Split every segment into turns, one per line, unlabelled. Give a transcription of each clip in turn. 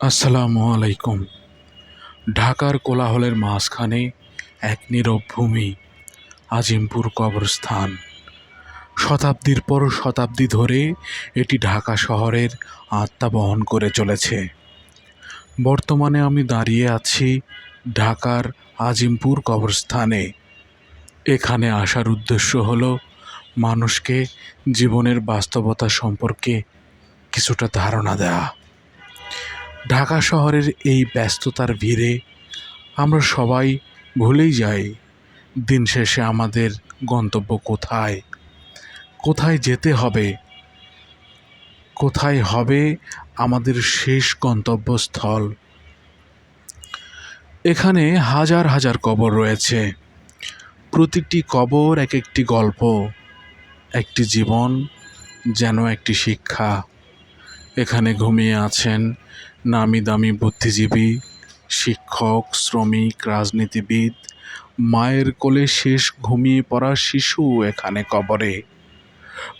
আসসালামু আলাইকুম। ঢাকার কোলাহলের মাঝখানে এক নীরব ভূমি, আজিমপুর কবরস্থান। শতাব্দীর পর শতাব্দী ধরে এটি ঢাকা শহরের আত্মা বহন করে চলেছে। বর্তমানে আমি দাঁড়িয়ে আছি ঢাকার আজিমপুর কবরস্থানে। এখানে আসার উদ্দেশ্য হল মানুষকে জীবনের বাস্তবতা সম্পর্কে কিছুটা ধারণা দেওয়া ঢাকা শহরের এই ব্যস্ততার ভিড়ে আমরা সবাই ভুলেই যাই। দিন শেষে আমাদের গন্তব্য কোথায়? কোথায় যেতে হবে? কোথায় হবে আমাদের শেষ গন্তব্যস্থল? এখানে হাজার হাজার কবর রয়েছে। প্রতিটি কবর এক একটি গল্প, একটি জীবন, যেন একটি শিক্ষা। এখানে ঘুমিয়ে আছেন নামি দামি বুদ্ধিজীবী, শিক্ষক, শ্রমিক, রাজনীতিবিদ, মায়ের কোলে শেষ ঘুমিয়ে পড়া শিশু এখানে কবরে।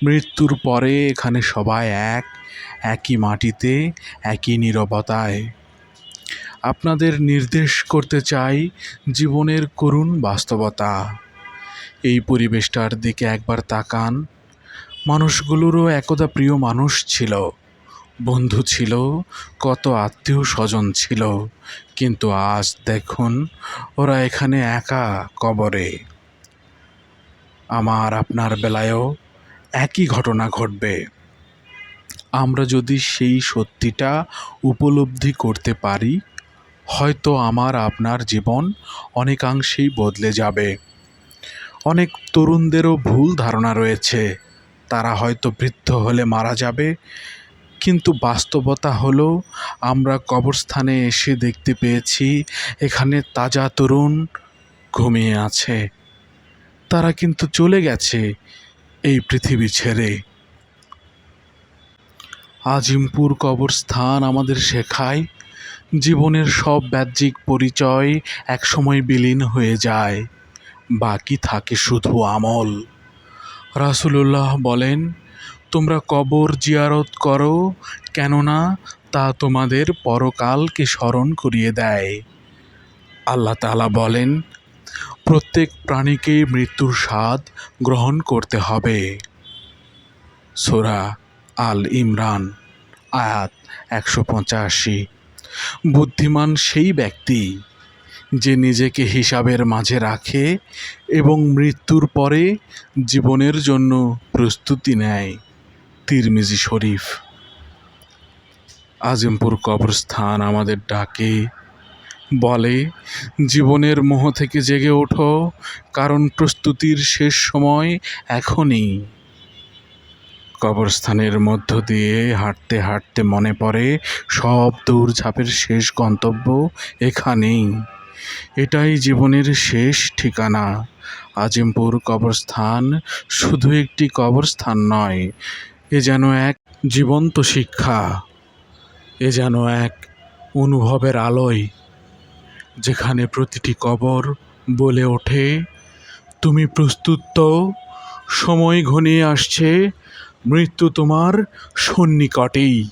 মৃত্যুর পরে এখানে সবাই এক, একই মাটিতে, একই নীরবতায়। আপনাদের নির্দেশ করতে চাই জীবনের করুণ বাস্তবতা। এই পরিবেশটার দিকে একবার তাকান। মানুষগুলোরও একদা প্রিয় মানুষ ছিল। বন্ধু ছিল, কত আত্মীয় স্বজন ছিল, কিন্তু আজ দেখুন, ওরা এখানে একা কবরে। আমার আপনার বেলায়ও একই ঘটনা ঘটবে। আমরা যদি সেই সত্যিটা উপলব্ধি করতে পারি, হয়তো আমার আপনার জীবন অনেকাংশেই বদলে যাবে। অনেক তরুণদেরও ভুল ধারণা রয়েছে, তারা হয়তো বৃদ্ধ হলে মারা যাবে কিন্তু বাস্তবতা হলো, আমরা কবরস্থানে এসে দেখতে পেয়েছি, এখানে তাজা তরুণ ঘুমিয়ে আছে। তারা কিন্তু চলে গেছে এই পৃথিবী ছেড়ে। আজিমপুর কবরস্থান আমাদের শেখায়, জীবনের সব বাহ্যিক পরিচয় একসময় বিলীন হয়ে যায়, বাকি থাকে শুধু আমল। রাসূলুল্লাহ বলেন তোমরা কবর জিয়ারত করো, কেননা তা তোমাদের পরকালকে স্মরণ করিয়ে দেয়। আল্লাহ তাআলা বলেন, প্রত্যেক প্রাণীকেই মৃত্যুর স্বাদ গ্রহণ করতে হবে। সোরা আল ইমরান, আয়াত একশো পঁচাশি। বুদ্ধিমান সেই ব্যক্তি যে নিজেকে হিসাবের মাঝে রাখে এবং মৃত্যুর পরে জীবনের জন্য প্রস্তুতি নেয়। তিরমিজি শরীফ। আজিমপুর কবরস্থান আমাদের ডাকে, বলে, জীবনের মোহ থেকে জেগে ওঠো, কারণ প্রস্তুতির শেষ সময় এখনই। কবরস্থানের মধ্য দিয়ে হাঁটতে হাঁটতে মনে পড়ে সব দৌড়ঝাঁপের শেষ গন্তব্য এখানেই। এটাই জীবনের শেষ ঠিকানা। আজিমপুর কবরস্থান শুধু একটি কবরস্থান নয় এ যেন এক জীবন্ত শিক্ষা, এ যেন এক অনুভবের আলোয়, যেখানে প্রতিটি কবর বলে ওঠে, তুমি প্রস্তুত তো, সময় ঘনিয়ে আসছে, মৃত্যু তোমার সন্নিকটেই।